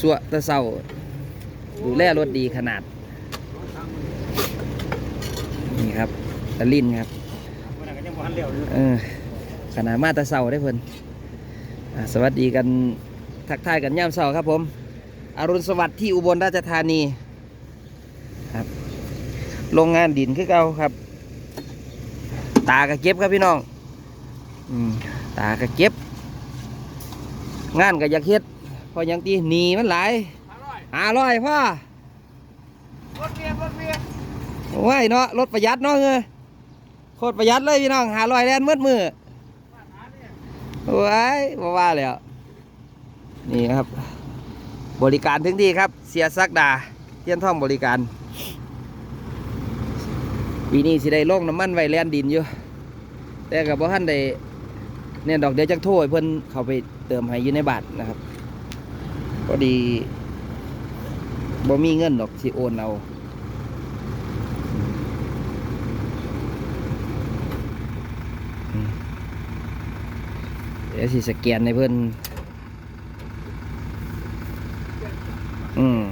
สวะตะเศร้าดูแลรถดีขนาด นี่ครับตะลินครับเออขนาดมาตะเศร้าได้เพิ่นสวัสดีกันทักทายกันย่ามเศร้าครับผม อรุณสวัสดิ์ที่อุบลราชธานีครับโรงงานดินคือเก่าครับ ตากระเก็บครับพี่น้องอตากระเก็บ งานก็อยากเฮ็ด พอยังตีหนีมันหลายหาร้อยพ่อรถเมียรถเมียโอ้ยเนาะรถประหยัดเนาะเงยโคตรประหยัดเลยพี่น้องหาร้อยแลนมืดมือโอ้ยบ่ว่าแล้วนี่ครับ บริการถึงที่ครับ เสียสักดาเทียนท่องบริการปีนี้สิได้ลงน้ำมันไว้แลนดินอยู่แต่กับพ่ท่านได้เนี่ยดอกเดียวจักโทษเพิ่นเขาไปเติมให้อยู่ในบาทนะครับ พอดีบ่มีเงินดอกสิโอนเอาเดี๋ยวสิสแกนในเพื่อนอืม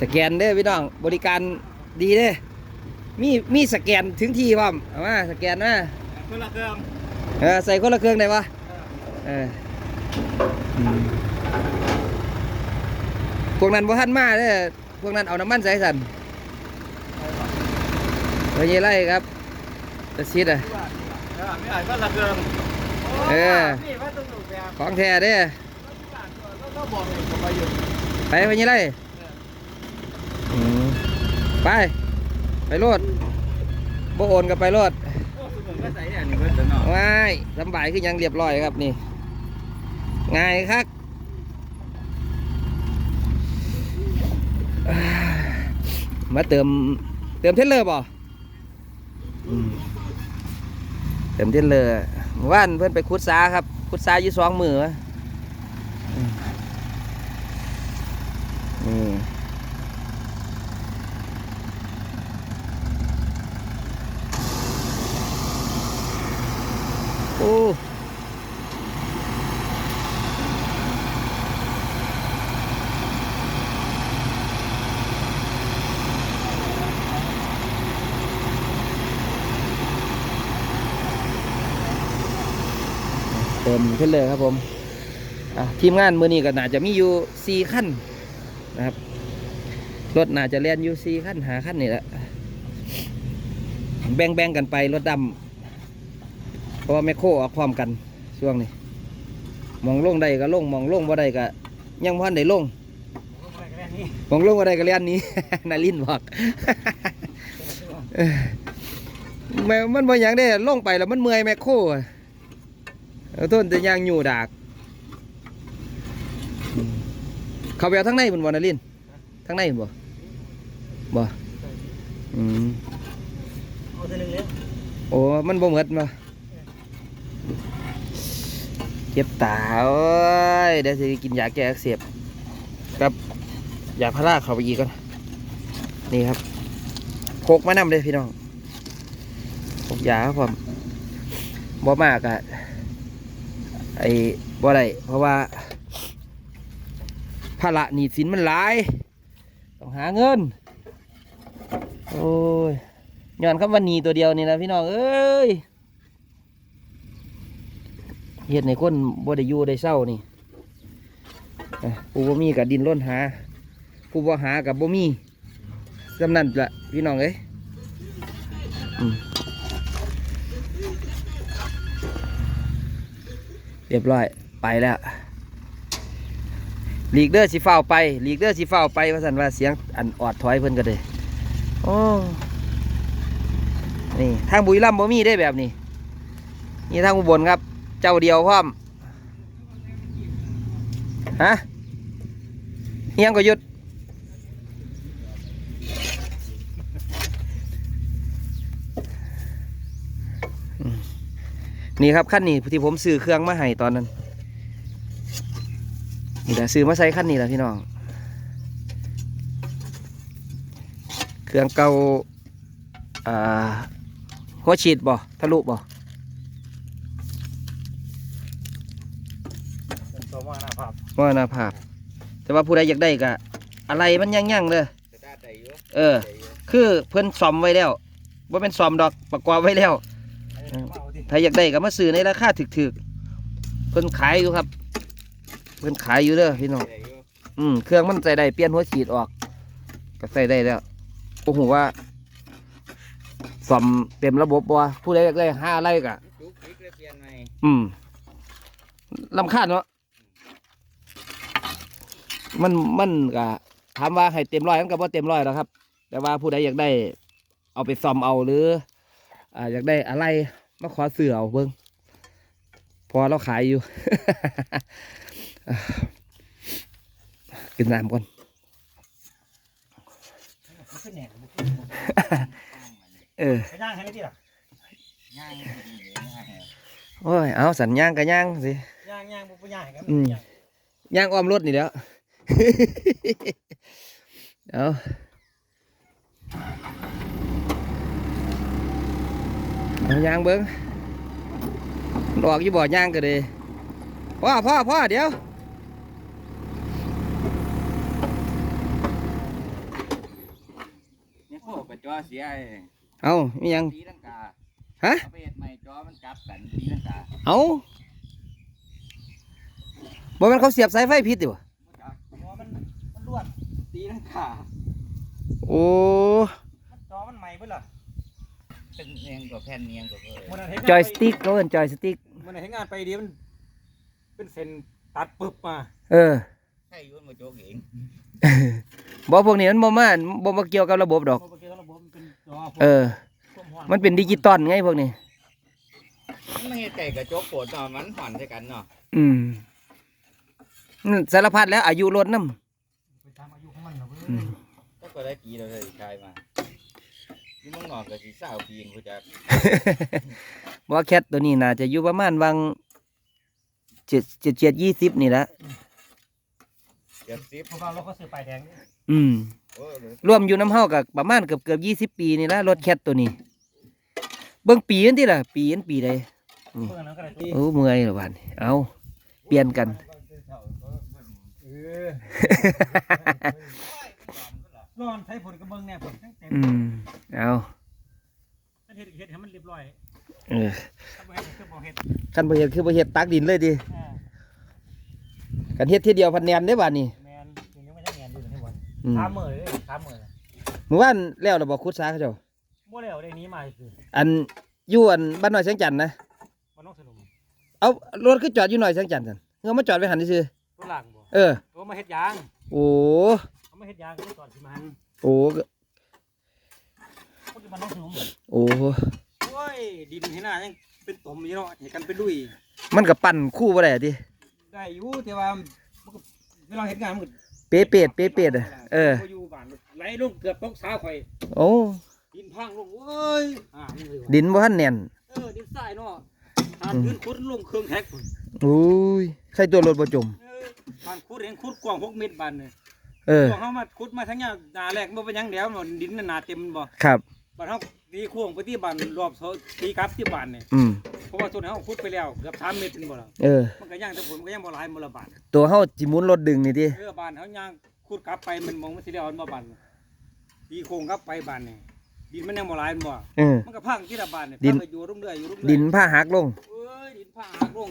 สแกนเด้อพี่น้อง บริการดีเด้อมีมีสแกนถึงที่พร้อมเอามาสแกนมาคนละเครื่องเออใส่คนละเครื่องได้ปะเอออืมพ วกนั้นบ่ทันมาเด้อพวกนั้นเอาน้ำมันใส่สันไปยี่ไรครับตะซิดอะเออไม่อ่านคนละเครื่องเออนี่ว่าต้องดูแบบของแท้เด้อก็บอกเลยผมไปอยู่ไปไปยี่ไรอืมไป ไปโลดบ่โอนกับไปโลดโอ้สมุนก็ใส่เนี่ยนี่เพิ่นเนาะง่ายสำบายคือยังเรียบร้อยครับนี่ ง่ายครับอ่า มาเติมเติมเทเลอร์บ่เติมเทเลอร์ว่านเพื่อนไปคุดซาครับคุดซาอยู่สองมือนี่โอ้ มขึ้นเลยครับผมทีมงานมือนี้ก็น่าจะมีอยู่สี่ขั้นนะครับรถน่าจะเลียนอยู่สี่ขั้นหาขั้นนี่แหละแบ่งแบ่งๆกันไปรถดำเพราะว่าแมคโครออกพร้อมกันช่วงนี้มองลงได้ก็ลงมองลงบ่ได้ก็ยังพันได้ลงมองลงบ่ได้ก็เลียนนี้นาลินบอกม่มันบ่หยังได้ลงไปแล้วมันเมื่อยแมคโครอ เอาต้นจะยางอยู่ดากอืมเขาไปเอาทั้งในบนบ่นาลินทั้งในบ่บ่อืมเอาทีนึงเลยโอ้ มันบ่เหมือนมาเจ็บตาโอ้ยเดี๋ยวสิกินยาแก้อักเสบกับยาพาราเข้าไปอีกก่อนนี่ครับพกมานำเลยพี่น้องพกยาครับผมบ่มากอะ ไอ้บ่ได้เพราะว่าภาระหนี้สินมันหลาย ต้องหาเงิน โอ้ยย้อนคำว่าหนีตัวเดียวนี่นะพี่น้อง เอ้ยเฮ็ดในคนบ่ได้อยู่ได้เศร้านี่ผู้บ่มีกับดินล้นหา ผู้บ่หากับบ่มีจำนั้นละพี่น้องเอ้ย รียบร้อยไปแล้วลีกเดอร์สีฟ้าไปลีกเดอร์สีฟ้าไปว่าสันว่าเสียงอันออดถอยเพิ่นก็เลยโอ้นี่ทางบุรีรัมย์บ่มีได้แบบนี้ นี่ทางอุบลครับ เจ้าเดียวพร้อมฮะเฮียงก็หยุด นี่ครับขั้นนี้ที่ผมซื้อเครื่องมาให้ตอนนั้นนี่แหละซื้อมาใส่ขั้นนี้แหละพี่น้อง เครื่องเก่าอ่าหัวฉีดบ่ทะลุบ่เป็นตัวว่าหน้าภาพว่านาภาพ แต่ว่าผู้ใดอยากได้ก็อะไรมันยั่งๆเลยจะได้ใจอยู่เออ คือเพิ่นซ่อมไว้แล้วว่าเป็นซ่อมดอกประกอบไว้แล้ว ถ้าอยากได้ก็มาซื้อในราคาถึกๆเพิ่นขายอยู่ครับ เพิ่นขายอยู่เด้อพี่น้องใจอยู่อืมเครื่องมันใส่ได้เปลี่ยนหัวฉีดออก ก็ใส่ได้แล้วโอ้โหว่าซ่อมเต็มระบบบ่ผู้ใดอยากได้ห้าอะไรก็จุกจิกเลยเปลี่ยนใหม่อืมลำคาญเนาะมันมันก็ถามว่าให้เต็มร้อยมันก็บ่เต็มร้อยแล้วครับ แต่ว่าผู้ใดอยากได้ เอาไปซ่อมเอาหรือ อ่าอยากได้อะไร มาขอเสือเอาเบิ้งพอเราขายอยู่ กินน้ำก่อนมันขึ้นแหน่มันเออไปย่างให้ได้ที่หรอง่ายดีง่ายโอ้ย เอาสัญญางกับย่างสิย่างย่างบุปย่างให้กันอืมย่างอ้อมรถนี่แหล้วเอาเอา ย่างเบิ้งมันออกอยู่บ่อย่างก็เลยพ่อพ่อพ่อเดี๋ยวนี่พวกกระจอเสียเอามีหยังตีลังกาฮะเอาไปเฮ็ดใหม่จอมันกลับกันตีลังกาเอาบ่แมันเขาเสียบสายไฟผิดดิวะบ่จักจอมันมันรวดตีลังกาโอ้มันจอมันใหม่เบิ่ล่ะ เป็นเนียงกับแผ่นเนียงกับเอ้ยมันเห็นจอยสติ๊กเขาเอิ้นจอยสติ๊กมันเห็นงานไปดีมัน เป็นเส้นตัดปึ๊บมาเออ ใช่อยุ่นมาโจกเองบ่พวกนี้มันบ่มาบ่มาเกี่ยวกับระบบดอก เพราะเมื่อกี้ระบบมันเป็นจอเออ ความร้อมันเป็นดิจิตอลไงพวกนี้ มันไม่เฮ็ดไก่กระจกโปวดเนาะมันผ่อนใส่กันเนาะอืมอืมสารพัดแล้วอายุรถน้ไปตามอายุของมันนะเว้ยำอืมก็ก็ได้ปีเราเลยชายมา ที่เมึงนอกก็สิเศร้าปีนกูจักว่าแคทตัวนี้น่าจะอยู่ประมาณวังเจ็ดเจ็ดเจ็ดยี่สิบนี่แหละเกือบสิบเพราะว่าเราก็ซื้อป้ายแดงนี่อืมโอ้ยรวมอยู่น้ำเฮากับประมาณเกือบเกือบยี่สิบปีนี่ละรถแคทตัวนี้ เบิ่งปีนั่นที่ล่ะ ปีนั้นปีใดเพื่อนนั้นก็ได้ตีโอ้เมื่อยและวันนี้เอาเปลี่ยนกัน เออ นอนใช้ผลกระเบื้องเนี่ยผลเต็มอืมเอาถ้าเฮ็ดเฮ็ดให้มันเรียบร้อยเออถ้าบ่เฮ็ดคือบ่เฮ็ดคันบ่เฮ็ดคือบ่เฮ็ดตักดินเลยดิอ่ากันเฮ็ดทีเดียวพันแนนได้อบัดนี้แมนยังไม่ได้แมนอยู่ในวันอืมสามมื้อเลยสามมื้อเมื่อวานแล้วเราบอกคุดซาเขาเจ้าบ่แล้วได้หนี้มาคืออันอยู่อันบ้านน้อยแสงจันทน์นะบ่น้องสนุมเอารถคือจอดอยู่น้อยแสงจันทน์ซั่นเงามาจอดไว้หันซื่อตัวหลังบ่ๆเออตัวมาเฮ็ดยางโอ้เขา มาเฮ็ดยางก็ก่อนสิมาหันโอ้เขาจะมาน้องสนุมโอ้โอ้ยดินเห็นหน้ายังเป็นตมอยู่เนาะเห็นกันเป็นลุยมันก็ปั่นคู่บ่ได้ติได้อยู่แต่ว่ามันก็เวลาเฮ็ดงานมันก็เป๊ะเป๊ะเป๊ะเป๊ะอะเออบ่อยู่บ้านไหลลงเกือบตกสาข่อยโอ้ดินพังลงโอ้ยอ่ามันเลยว่ะดินบ่ทันแน่นเออดินทรายเนาะทานพื้นขุดลงเครื่องแท็กพุ่นโอ้ยใครตัวรถบ่จม เออบ้านขุดเองขุดกว้าง6เมตรบานเนี่ย เออ พวกเฮามาขุดมาทั้งเนี้ยหนาแรกบ่เป็นหยังแล้วมันดินน่ะหนาเต็มบ่ครับบ้านเฮาตีโค้งไปที่บ้านรอบเสาตีกลับที่บ้านเนี่ยอืม เพราะว่าต้นเฮาขุดไปแล้วเกือบ3เมตรเป็นบ่ล่ะเออ มันก็ย่างแต่ผลมันก็ยังบ่หลายบ่ละบาทตัวเฮาสิหมุนรถดึงนี่ติเออบ้านเฮาย่างขุดกลับไปมันมองมันสิได้เอาบ่บ้านตีโค้งกลับไปบ้านนี่ดินมันยังบ่หลายบ่ เออ มันก็พังที่ละบ้านนี่ดิน พังไปอยู่รุ่มเรื่อยอยู่รุ่มเรื่อยดินผ้าหักลง เอ้ยดินพังหักลง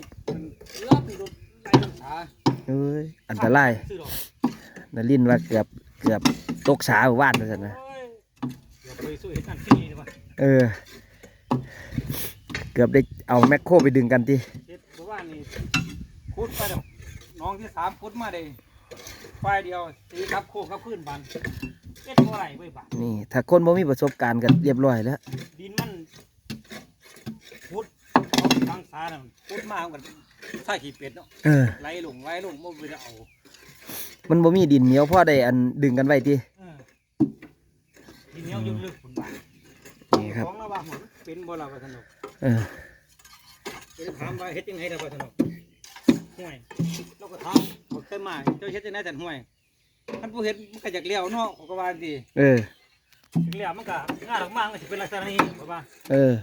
เลือดไปรถไหลลงขาเอ้ย อันตราย ซื้อดอก นารินว่าเกือบเกือบตกสาว่านว่าซั่นนะโอ้ยเดี๋ยวไปสู้เฮ็ดกันที่นี่ดีกว่าเออ เกือบได้เอาแมคโครไปดึงกันติเฮ็ดบ่ว่านี่ขุดไปดอกน้องที่สามขุดมาได้ไฟเดียวตีกลับโค้งกลับพื้นบ้านเฮ็ดบ่ไหลเว้ยบ้านนี่ถ้าคนบ่มีประสบการณ์ก็เรียบร้อยแล้ว ดินมันพุดเอาทางสาน่ะพุดมาเหมือนใส่ขี้เป็ดเนาะเออไหลลงไหลลงบ่ไปได้เอา มันบ่มีดินเหนียวพอได้อันดึงกันไว้ติเออดินเหนียวยุ่งลึกพุ่นบ้านนี่ครับ ของเราว่าหมดเป็นบ่ล่ะว่าสนุกเออเดี๋ยวถามว่าเฮ็ดจังไดล่ะว่าสนุกห่วยเราก็ถามบ่เคยมาเจ้าเฮ็ดจังไดแต่ห่วยคันผู้เฮ็ดมันก็อยากเลี้ยวเนาะเขาก็ว่าดีเออถึงเลี้ยวมันก็งานออกมามันก็สิเป็นลักษณะนี้บ่ว่าเออ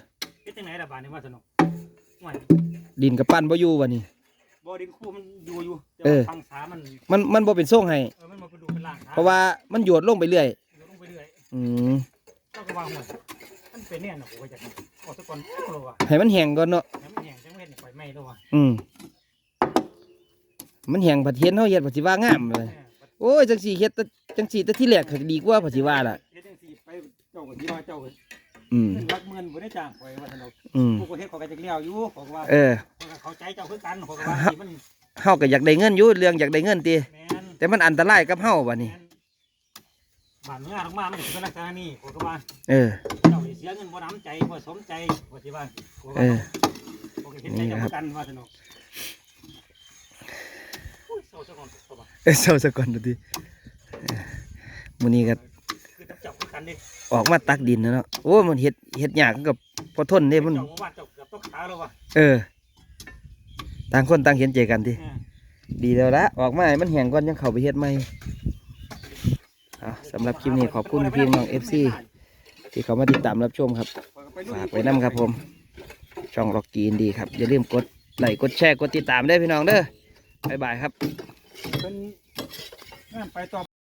เฮ็ดจังไดล่ะบ้านนี้ว่าสนุกห่วยดินกับปั้นบ่อยู่วะนี่ บ่ดินคู่มันอยู่อยู่แต่เออว่าทางสามันมันมันบ่เป็นทรงให้เออมันมาไปดูเป็นล่างเพราะว่ามันโยดลงไปเรื่อยอยู่ลงไปเรื่อยอืมเจ้าก็วางหมดมันเป็นเนี่ยนะโอ้ยจากนี้ออกตะกอนโอ้โหว่ะให้มันแห้งก่อนเนาะแล้วมันแห้งจังเว้นไฟไหม้แล้วว่ะอืมมันแห้งผัดเทียนเฮาเฮ็ดผัดสิว่างามเลยแม่โอ้ยจังสีเฮ็ดแต่จังสีแต่ที่แรกก็ดีกว่าผัดสิว่าล่ะเฮ็ดจังซี่ไปเจ้าก็สิว่าเจ้าก็ อืมเงินหลักหมื่นบ่ได้จ้างข่อยว่าซั่นดอกอืม ผู้ก็เฮ็ดเขาก็จักเลี้ยวอยู่เขาก็ว่าเออ เขาก็เข้าใจเจ้าคือกันเขาก็ว่าสิมันเฮาก็อยากได้เงินอยู่เรื่องอยากได้เงินติแม่นแต่มันอันตรายกับเฮาบัดนี้ แม่นบ้านเมืองออกมามันก็สิเป็นลักษณะนี้เขาก็ว่าเออ เจ้าสิเสียเงินบ่น้ำใจบ่สมใจว่าสิว่าเขาก็เออ เขาก็เฮ็ดใจเจ้าคือกันว่าซั่นดอกอุ้ยเศร้าซะก่อนเขาว่า เออเศร้าซะก่อนดูดิเออมื้อนี้ก็คือ จับจับคือกันดิออกมาตักดินแล้วเนาะโอ้ยมันเฮ็ดเฮ็ดยากกับพอทนเด้มันเจ้าเมื่อวานเจ้าเกือบตกขาแล้วว่ะเออต่างคนต่างเห็นใจกันติเออดีแล้วละออกมาให้มันแห้งก่อนยังเข้าไปเฮ็ดใหม่เอาสำหรับคลิปนี้ขอบคุณพี่น้อง FC ที่เขามาติดตามรับชมครับฝากไว้น้ำครับผม ช่องล็อกกีนดีครับ อย่าลืมกดไลค์กดแชร์กดติดตามได้พี่น้องเด้อบ๊ายบายครับเป็นงานไปต่อ